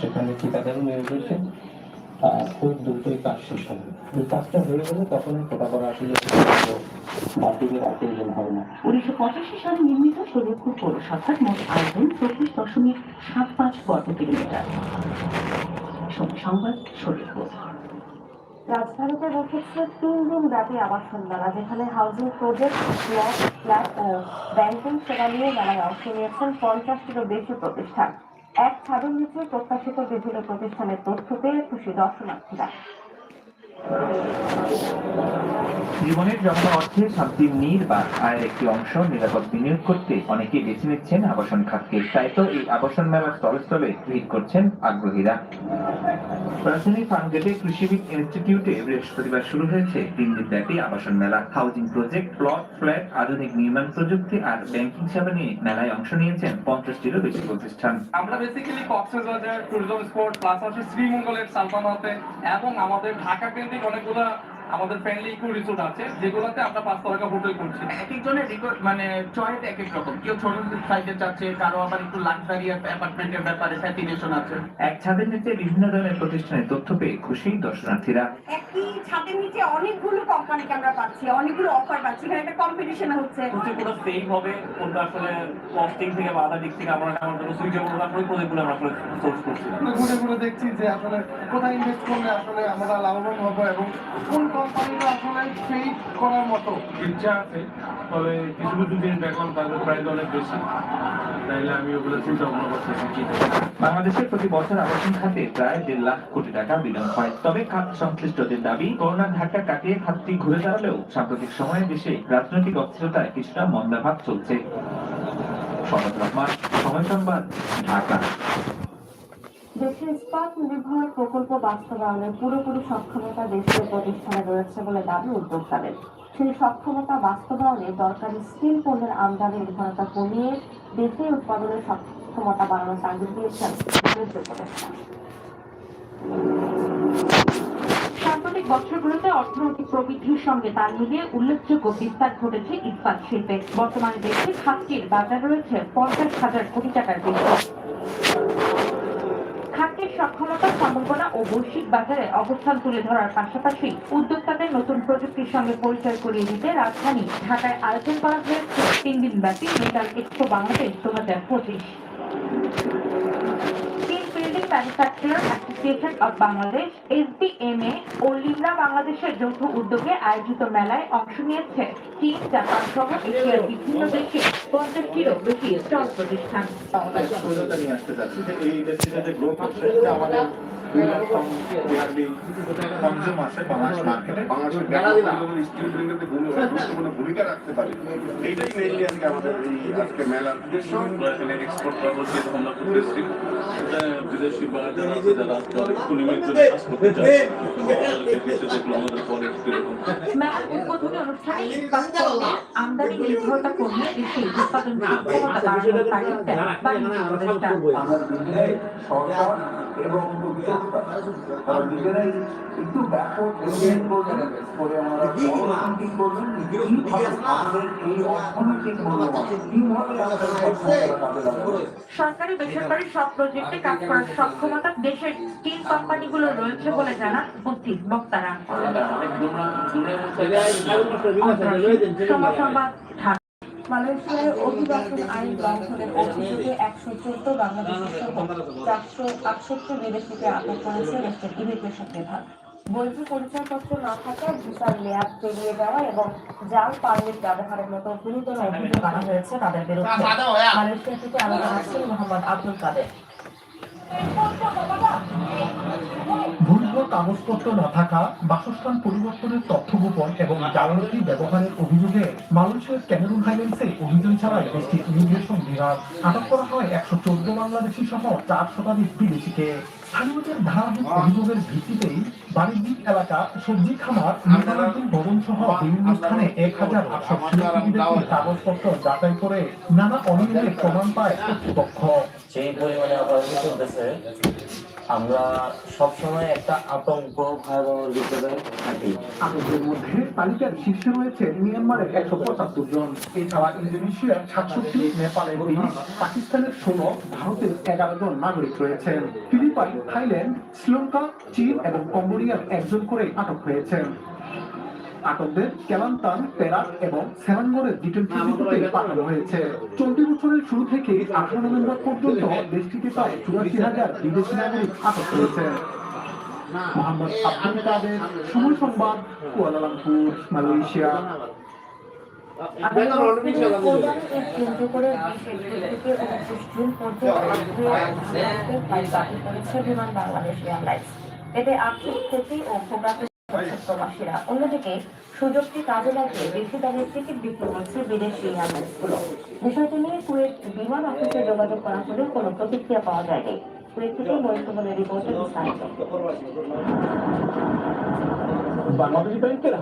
সেখানে ঠিকাদারও নিয়োগ হয়েছে আহ, খুব দ্রুতই কাজ শেষ হবে। এই কাজটা হয়ে গেলে তখন আর কোটা করা আসলে মাধ্যমের আর হবে না। উনিশশো পঁচাশি সালে নির্মিত শরীয়তপুর পৌরসভার মোট আয়তন চব্বিশ দশমিক সাত পাঁচ বর্গ কিলোমিটার। সংবাদ শরীয়তপুর রাজধানীতে বসেছে তিন দিন ব্যাপী আবাসন মেলা যেখানে হাউজিং প্রজেক্ট ফ্ল্যাট ও ব্যাংকিং সেবা নিয়ে মেলায় অংশ নিয়েছেন পঞ্চাশটিরও বেশি প্রতিষ্ঠান। এক ছাদের নিচে প্রত্যাশিত বিভিন্ন প্রতিষ্ঠানের তথ্য পেয়ে খুশি দর্শনার্থীরা। জীবনের জমা অর্থে সামথিং নির বা আয়ের একটি অংশ নিরাপদ বিনিয়োগ করতে অনেকেই বেছে নিচ্ছেন আবাসন খাতকে। তাই তো এই আবাসন মেলার স্থলে ভিড় করছেন আগ্রহীরা। রাজধানী ফার্মগেটে কৃষিবিদ ইনস্টিটিউটে বৃহস্পতিবার শুরু হয়েছে তিন দিন ব্যাপী আবাসন মেলা। হাউজিং প্রজেক্ট, প্লট, ফ্ল্যাট, আধুনিক নির্মাণ প্রযুক্তি আর ব্যাংকিং সেবা নিয়ে মেলায় অংশ নিয়েছেন পঞ্চাশটিরও বেশি প্রতিষ্ঠান। আমরা basically Cox's Bazar tourism spot plus হচ্ছে শ্রীমঙ্গলের সালপানাতে এবং আমাদের ঢাকা কেন্দ্রিক অনেকগুলো আমাদের ফ্রেন্ডলি ইকো রিসোর্ট আছে যেগুলোতে আমরা পাঁচ তারকা হোটেল করছি। এক একজনের মানে চয়েস এক এক রকম। কেউ ছোট সাইজে চাচ্ছে কারও আবার একটু লাক্সারি অ্যাপার্টমেন্টের ব্যাপারে ফ্যাসিনেশন আছে। এক ছাদের নিচে বিভিন্ন ধরনের প্রতিষ্ঠানের তথ্য পেয়ে খুশি দর্শনার্থীরা। একই ছাদের নিচে অনেকগুলো কোম্পানিকে আমরা পাচ্ছি অনেকগুলো অফার পাচ্ছি। এখানে একটা কম্পিটিশন হচ্ছে। হচ্ছে পুরো সেফ হবে কোনটা আসলে কস্টিং থেকে বা আলাদা দিক থেকে আমরা আমার জন্য সুইচেবল আসলে প্রজেক্টগুলো আমরা সোর্স করছি। আমরা ঘুরে ঘুরে দেখছি যে আসলে কোথায় ইনভেস্ট করলে আসলে আমরা লাভবান হব এবং কোন কোম্পানিটা আসলে করার মতো ইচ্ছা আছে, তবে কিছু কিছু জিনিস দেখলাম, তাদের অনেক বেশি। তাইলে আমি ওগুলো চিন্তা ভাবনা করতেছি কি বাংলাদেশে প্রতি বছর আবাসন খাতে প্রায় দেড় লাখ কোটি টাকা বিনিয়োগ হয়। তবে খাত সংশ্লিষ্টদের দাবি করোনার ধাক্কা কাটিয়ে খাতটি ঘুরে দাঁড়ালেও সাম্প্রতিক সময়ে দেশে রাজনৈতিক অস্থিরতায় কিছুটা মন্দাভাব চলছে। সময় সংবাদ, ঢাকা। দেশে ইস্পাত নির্ভর প্রকল্প বাস্তবায়নের পুরোপুরি সক্ষমতা দেশীয় প্রতিষ্ঠানে রয়েছে বলে দাবি উদ্যোক্তাদের। সেই সক্ষমতা বাস্তবায়নে দরকারি স্টিল পণ্যের আমদানি নির্ভরতা কমিয়ে দেশে উৎপাদনের সক্ষমতা বাড়ানোর তাগিদ দিয়েছেন সাম্প্রতিক বছরগুলোতে অর্থনৈতিক প্রবৃদ্ধির সঙ্গে তাল মিলিয়ে উল্লেখযোগ্য বিস্তার ঘটেছে ইস্পাত শিল্পে। বর্তমানে দেশে খাতটির বাজার রয়েছে পঞ্চাশ হাজার কোটি টাকার বেশি। সক্ষমতা, সম্ভাবনা ও বৈশ্বিক বাজারে অবস্থান তুলে ধরার পাশাপাশি উদ্যোক্তাদের নতুন প্রযুক্তির সঙ্গে পরিচয় করিয়ে দিতে রাজধানী ঢাকায় আয়োজন করা হয়েছে। তিন দিন ব্যাপী মেটাল এক্সপো বাংলাদেশ দু হাজার পঁচিশ। Manufacturer association of Bangladesh SBMA ও লিমরা বাংলাদেশের যৌথ উদ্যোগে আয়োজিত মেলায় অংশ নিয়েছে চীন, জাপান সহ এশিয়ার বিভিন্ন দেশে পঞ্চাশটিরও বেশি স্টল প্রতিষ্ঠান। দুই লাখ কনজিউম আছে বাংলাদেশ মার্কেটে বাংলাদেশের গুরুত্বপূর্ণ ভূমিকা রাখতে পারে এইটাই মেইনলি আজকে আমাদের এই আজকে মেলার উদ্দেশ্য এক্সপোর্ট করার আমরা করতেছি বিদেশি বাজার আছে যারা প্রোডাক্ট নিয়মিত কাজ করতে চায় দেখল আমাদের প্রোডাক্ট কীরকম উদ্বোধনী অনুষ্ঠানে আমদানি নির্ভরতা কমিয়ে দেশে উৎপাদন সক্ষমতা বাড়ানোর তাগিদ দেন বাণিজ্য উপদেষ্টা সরকার এবং তারা দুজনেই একটু ব্যাপক এনগেজ করবেন করে আমরা বড় করবেন আমাদের এই অর্থনৈতিক মূল্যমান কীভাবে আমাদের সক্ষমতা কাজে লাগাবো সরকারি বেসরকারি সব প্রজেক্টে কাজ করার সক্ষমতা দেশের স্টিল কোম্পানিগুলো রয়েছে বলে জানান উপস্থিত বক্তারা সময় সংবাদ মালয়েশিয়ার অভিবাসন আইন লঙ্ঘনের অভিযোগে একশো চোদ্দ বাংলাদেশের সহ চারশো আটষট্টি বিদেশিকে আটক করেছে দেশের ইমিগ্রেশন বিভাগ বৈধ পরিচয়পত্র না থাকা ভিসার মেয়াদ পেরিয়ে যাওয়া এবং জাল পারমিট ব্যবহারের মতো গুরুতর অভিযোগ আনা হয়েছে তাদের বিরুদ্ধে। মালয়েশিয়া থেকে আলাদা আসছেন মোহাম্মদ আব্দুল কাদের। কাগজপত্র না থাকা, বাসস্থান পরিবর্তনের তথ্য গোপন এবং জালালাতি ব্যবহারের অভিযোগে মালয়েশিয়ার ক্যামেরুন হাইল্যান্ডসে অভিযান চালায় দেশটির ইমিগ্রেশন বিভাগ আটক করা হয় একশো চোদ্দ বাংলাদেশি সহ চার শতাধিক বিদেশিকে। স্থানীয়দের ধারাবাহিক অভিযোগের ভিত্তিতেই বাণিজ্যিক এলাকা সবজি খামার নির্মাণাধীন ভবন সহ বিভিন্ন স্থানে এক হাজার আটশো কাগজপত্র যাচাই করে নানা অনিয়মের প্রমাণ পায় কর্তৃপক্ষ। যে পরিমাণে অপারেশন চলতেছে আমরা সবসময় একটা আতঙ্ক ভয়াবহর ভিতরে থাকি। আটকদের মধ্যে তালিকার শীর্ষে রয়েছে মিয়ানমারের একশো পঁচাত্তর জন, এছাড়া ইন্দোনেশিয়ার সাতষট্টি নেপালে পাকিস্তানের ষোলো, ভারতের এগারো জন নাগরিক রয়েছেন। ফিলিপাইন, থাইল্যান্ড, শ্রীলঙ্কা, চীন এবং কম্বোডিয়ার একজন করে আটক হয়েছেন। আটকদের কেলান্তান পেরাক এবং সেলাঙ্গরের ডিটেনশন সেন্টারে পাঠানো হয়েছে। চলতি বছরের শুরু থেকে আঠারো নভেম্বর পর্যন্ত দেশটিতে প্রায় চুরাশি হাজার বিদেশি নাগরিক আটক হয়েছে মোহাম্মদ আব্দুল কাদের সময় সংবাদ কুয়ালালামপুর মালয়েশিয়া। এয়ারলাইন্স এতে আর্থিক ক্ষতি ও ভোগান্তি অন্যদিকে সুযোগটি কাজে লাগিয়ে টিকিট বিক্রি করছে বিদেশি এয়ারলাইন্সগুলো। বিষয়টি নিয়ে কুয়েত বিমান অফিসে যোগাযোগ করা কোনো প্রতিক্রিয়া পাওয়া যায়নি। কুয়েত থেকে রিপোর্টে বিস্তারিত। বাংলাদেশ ব্যাংকের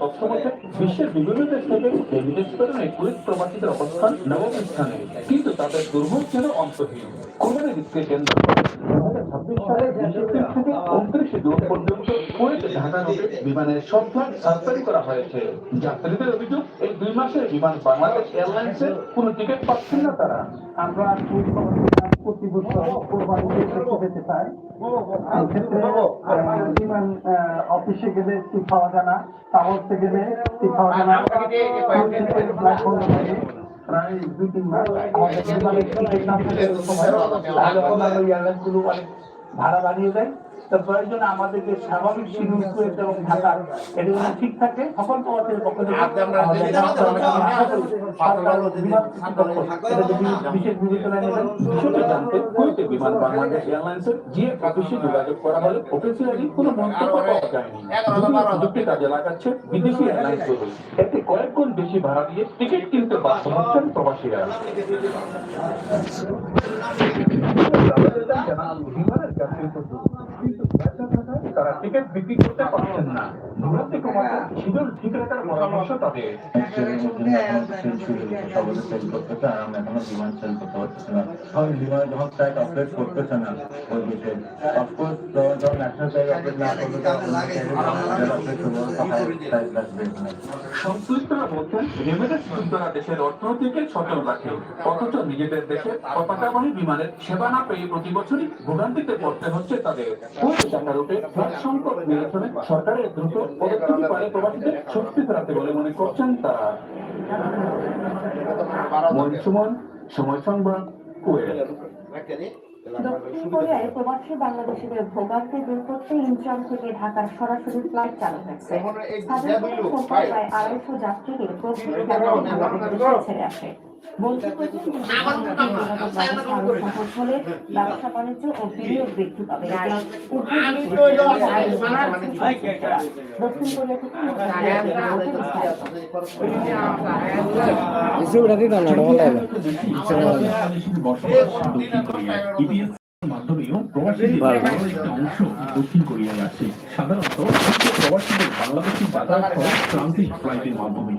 তথ্য মতে, বিশ্বের বিভিন্ন দেশ থেকে বিদেশ প্রেরণে কুয়েত প্রবাসীদের অবস্থান নবম স্থানে কিন্তু তাদের দুর্ভোগ যেন অন্তহীন। কোরবানির ঈদকে কেন্দ্র দু হাজার ছাব্বিশ থেকে উনত্রিশে জুন পর্যন্ত কুয়েত ঢাকা বিমানের সব ফ্লাইট করা হয়েছে। যাত্রীদের অভিযোগ, এই দুই মাসের বিমান বাংলাদেশ কোনো টিকিট পাচ্ছেন না তারা। আমরা অফিসে গেলে পাওয়া যায় না গেলে পাওয়া যায় না। প্রায় দুই তিন মাস ভাড়া বাড়িয়ে দেয়। প্রয়োজন আমাদেরকে স্বাভাবিক শিডিউল করে এবং ঢাকা এটা যদি ঠিক থাকে সকল প্রবাসীর পক্ষ থেকে আমাদের আশা করি সরকার ও বিমান কর্তৃপক্ষ এটা যদি বিশেষ বিবেচনায় নেবেন বিষয়টি জানতে কুয়েতে বিমান বাংলাদেশ এয়ারলাইন্সের জিএফ অফিসে যোগাযোগ করা হলে অফিসিয়ালি কোনো মন্তব্য পাওয়া যায়নি যদিও কাজে লাগাচ্ছে বিদেশি এয়ারলাইন্সগুলো এতে কয়েক গুণ বেশি ভাড়া দিয়ে টিকিট কিনতে বাধ্য হচ্ছেন প্রবাসীরা বিমানের তারা টিকিট বিক্রি করতে পারছেন না। ভোগান্তি কমাতে শিডিউল ঠিক পরামর্শ তাদের। সচল অথচ নিজেদের দেশে পতাকাবাহী বিমানের সেবা না পেয়ে প্রতি বছরই ভোগান্তিতে পড়তে হচ্ছে তাদের। রুটে সংকট নিরসনে সরকারের দ্রুত পদক্ষেপ পারে প্রবাসীদের শক্তি ফেরাতে বলে মনে করছেন তারা। মহিন সুমন সময় সংবাদ দক্ষিণ কোরিয়ায় প্রবাসী বাংলাদেশিদের ভোগান্তি দূর করতে ইনচন থেকে ঢাকার সরাসরি ফ্লাইট চালু হয়েছে। প্রায় আড়াইশো যাত্রীকে প্রতি ছেড়ে আসে। বলতে ব্যবসা বাণিজ্য ও বিনিয়োগ বৃদ্ধি পাবে এতে উভয় দেশের আয় বাড়াচ্ছে সংশ্লিষ্টরা। দক্ষিণ কোরিয়া মাধ্যমেও প্রবাসীদের অংশ দক্ষিণ কোরিয়ায় আসে সাধারণত প্রবাসীদের বাংলাদেশি যাতায়াত হয় ট্রানজিট ফ্লাইটের মাধ্যমে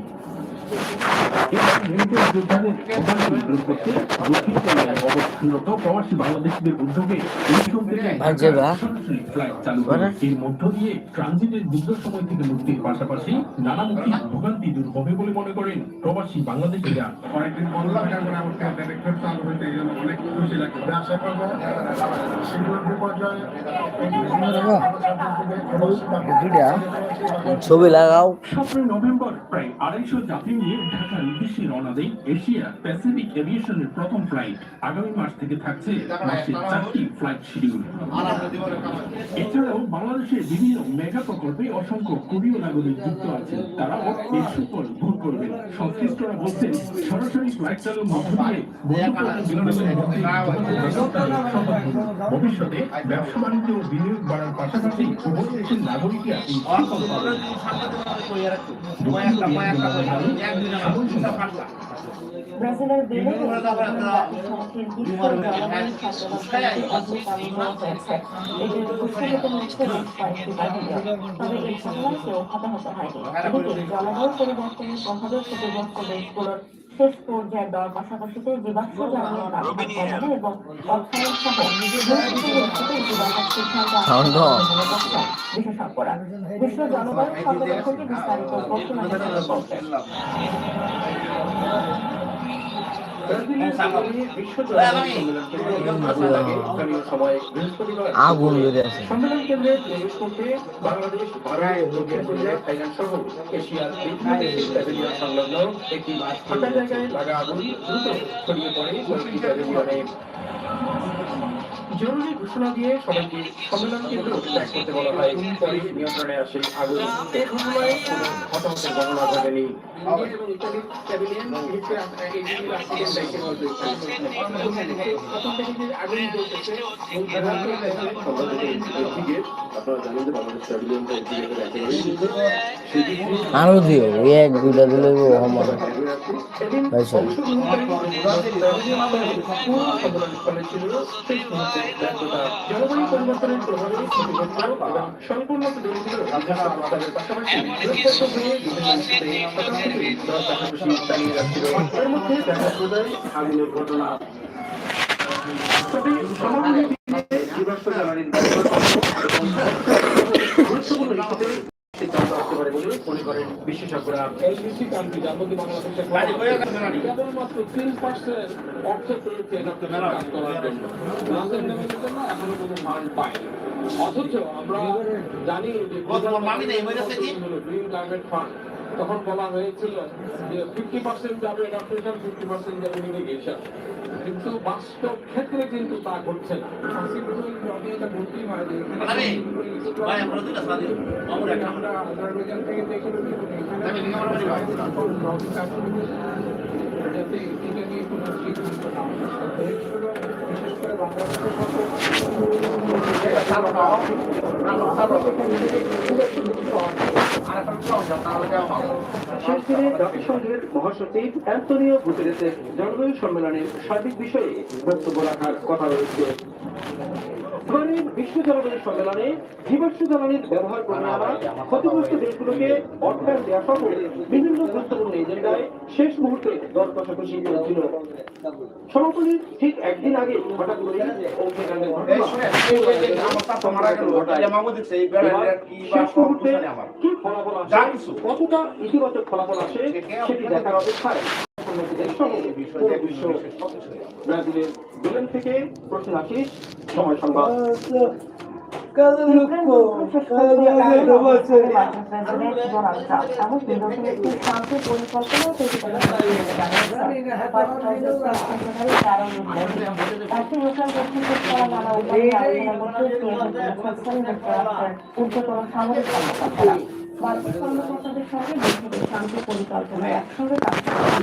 এর মধ্য দিয়ে ট্রানজিটের দীর্ঘ সময় থেকে মুক্তির পাশাপাশি নানামুখী ভোগান্তি দূর হবে বলে মনে করেন প্রবাসী বাংলাদেশিরা কয়েকদিন বন্ধ থাকার আমাকে ডাইরেক্টর চালু হয়েছে এই অনেক খুশি লাগে ব্যবসা করব ছবি লাগাও। সতেরোই নভেম্বর প্রায় আড়াইশো যাত্রী নিয়ে ঢাকার উদ্দেশ্যে রওনা দেয় এশিয়া প্যাসিফিক এভিয়েশনের প্রথম ফ্লাইট। আগামী মাস থেকে থাকছে মাসে চারটি ফ্লাইট শিডিউল। এছাড়াও বাংলাদেশের বিভিন্ন মেগা প্রকল্পে অসংখ্য কোরীয় নাগরিক যুক্ত আছেন। তারাও এর সুফল ভোগ করবেন। সংশ্লিষ্টরা বলছেন, সরাসরি ফ্লাইট চালুর মধ্য দিয়ে। ভবিষ্যতে ব্যবসা বাণিজ্য ও বিনিয়োগ বাড়ার পাশাপাশি উভয় দেশের নাগরিকরা এই পাবেন। ব্রাজিলের বেলে পরিবর্তনের প্রভাবে ক্ষতিগ্রস্ত শেষ পর্যায়ে দর পাশাপাশিতে জীবাশ্ম জ্বালানির ব্যবহার এবং অর্থায়ন সহ বিশেষজ্ঞরা বিশ্ব জলবায়ু বিস্তারিত আগুন বেড়ে আছে সম্মেলন কেন্দ্রে প্রবেশ করতে বাংলাদেশ ভারত দক্ষিণ সহ এশিয়ার একটি জায়গায় আগুন ছড়িয়ে পড়ে জরুরি ঘোষণা দিয়ে সবাইকে সম্মেলন কেন্দ্র ত্যাগ করতে বলা হয় পরে নিয়ন্ত্রণে আসে আগুন এই ঘটনায় কোনো হতাহতের ঘটনা ঘটেনি আরও দিও এক দুইটা দিলে আচ্ছা। ব্যর্থতা জলবায়ু পরিবর্তনের প্রভাবে এবং সম্পূর্ণ দরিদ্র পাশাপাশি এর মধ্যে দেখা যায় আগুনের ঘটনা। তবে সমাধানের জীবাশ্ম জ্বালানির গুরুত্বপূর্ণ ইস্যুতে সিদ্ধান্ত আসতে পারে বলে মনে করেন বিশেষজ্ঞরা। এলবিসি কান্ট্রি যার মধ্যে বাংলাদেশের কেবলমাত্র তিন পার্সেন্ট অর্থ পেয়েছে কাজ করার জন্য। গ্লাসের নেমের জন্য এখনও কোনো ফান্ড পায়নি। অথচ আমরা জানি যে গ্রিন ক্লাইমেট ফান্ড তখন বলা হয়েছিল যে ফিফটি পার্সেন্ট যাবে অ্যাডাপ্টেশন ফিফটি পার্সেন্ট যাবে ইরিগেশন কিন্তু বাস্তব ক্ষেত্রে কিন্তু তা ঘটছে না। যাতে এটা নিয়ে কোনো সিদ্ধান্ত না বিশেষ করে দিনে জাতিসংঘের মহাসচিব অ্যান্টনিও গুতেরেসের জলবায়ু সম্মেলনের সার্বিক বিষয়ে বক্তব্য রাখার কথা রয়েছে। এবারের বিশ্ব জলবায়ু সম্মেলনে জীবাশ্ম জ্বালানির ব্যবহার কমে আনা ক্ষতিগ্রস্ত দেশগুলোকে অর্থায়ন দেওয়া সহ বিভিন্ন গুরুত্বপূর্ণ এজেন্ডায় শেষ মুহূর্তে দর কষাকষি চলছিল সমাপনীর ঠিক একদিন আগে হঠাৎ করে অগ্নিকাণ্ডের ঘটনা। কতটা ইতিবাচক ফলাফল আসে সেটি দেখার অপেক্ষায়। ব্রাজিলের বেলেন থেকে প্রশ্ন আশিস সময় সংবাদ। ঊর্ধ্বতন সামরিক মার্কিন কর্মকর্তাদের সঙ্গে বৈঠকে শান্তি পরিকল্পনা একসঙ্গে কাজ করার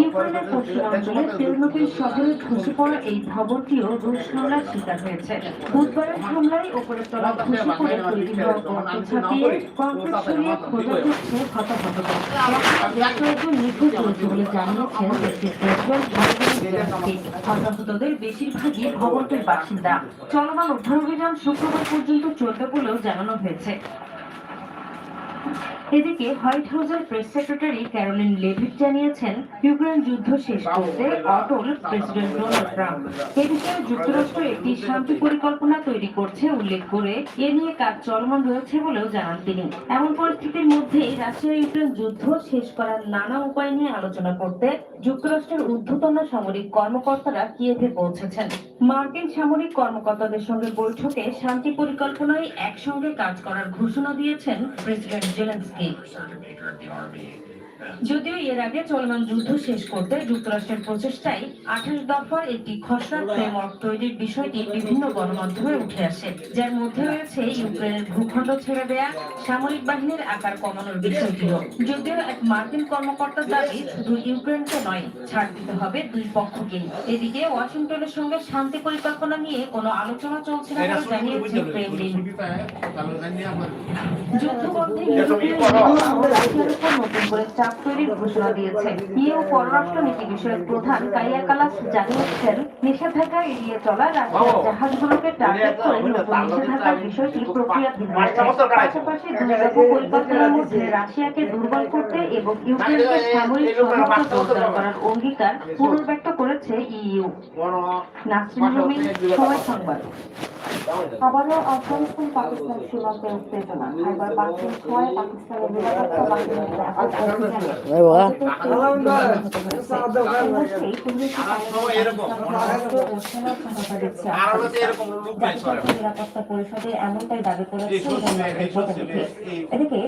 ইউক্রেনের পশ্চিমাঞ্চলে শহরে ধসে পড়া এই ভবনটিও রুশ হামলার শিকার হয়েছে। বুধবারের হামলায় ওপরের তলা ধসে পড়ে তৈরি হওয়া গর্ত ছাপিয়ে কংক্রিট সরিয়ে খোঁজা হচ্ছে হতাহতদের কয়েকজন নিখোঁজ রয়েছে বলে জানিয়েছেন দেশটির প্রেসিডেন্ট হতাহতদের বেশিরভাগই ভবনটির বাসিন্দা। চলমান উদ্ধার অভিযান শুক্রবার পর্যন্ত চলবে বলেও জানানো হয়েছে। এদিকে হোয়াইট হাউসের প্রেস সেক্রেটারি ক্যারোলিন লেভিট জানিয়েছেন, ইউক্রেন যুদ্ধ শেষ করতে অটল প্রেসিডেন্ট ডোনাল্ড ট্রাম্প। এ বিষয়ে যুক্তরাষ্ট্র একটি শান্তি পরিকল্পনা তৈরি করছে উল্লেখ করে এ নিয়ে কাজ চলমান রয়েছে বলেও জানান তিনি। এমন পরিস্থিতির মধ্যেই রাশিয়া ইউক্রেন যুদ্ধ শেষ করার নানা উপায় নিয়ে আলোচনা করতে যুক্তরাষ্ট্রের ঊর্ধ্বতন সামরিক কর্মকর্তারা কিয়েভে পৌঁছেছেন। মার্কিন সামরিক কর্মকর্তাদের সঙ্গে বৈঠকে শান্তি পরিকল্পনায় একসঙ্গে কাজ করার ঘোষণা দিয়েছেন প্রেসিডেন্ট জেলেন্সকি। যদিও এর আগে চলমান যুদ্ধ শেষ করতে যুক্তরাষ্ট্রের প্রচেষ্টায় আঠাশ দফার একটি খসড়া ফ্রেমওয়ার্ক তৈরির বিষয়টি বিভিন্ন গণমাধ্যমে উঠে আসে যার মধ্যে রয়েছে ইউক্রেনের ভূখণ্ড ছেড়ে দেয়া সামরিক বাহিনীর আকার কমানোর বিষয়টিও। যদিও এক মার্কিন কর্মকর্তার দাবি শুধু ইউক্রেনকে নয় ছাড় দিতে হবে দুই পক্ষকেই এদিকে ওয়াশিংটনের সঙ্গে শান্তি পরিকল্পনা নিয়ে কোনো আলোচনা চলছে না বলে জানিয়েছে ক্রেমলিন। যুদ্ধবন্ধে ইউক্রেনের নতুন করে চাপ তৈরির ঘোষণা দিয়েছে। ইউ পররাষ্ট্র নীতি বিষয়ক প্রধান কাইয়া কালাস জানিয়েছেন নিষেধাজ্ঞা এড়িয়ে চলা রাশিয়ার জাহাজগুলোকে টার্গেট করে নতুন নিষেধাজ্ঞার বিষয়টি প্রক্রিয়াধীন পাশাপাশি দুর্ব্যাপক পরিকল্পনার মধ্যে রাশিয়াকে দুর্বল করতে এবং ইউক্রেনকে সামরিক সহায়তা জোরদার করার অঙ্গীকার পুনর্ব্যক্ত করেছে ইইউ। নাসরিন রবিন সময় সংবাদ। আবারও আফগানিস্তান পাকিস্তান সীমান্তে উত্তেজনা। খাইবার পাখতুনখোয়ায় পাকিস্তানের নিরাপত্তা বাহিনীর নিরাপত্তা পরিষদে এমনটাই দাবি করেছে এদিকে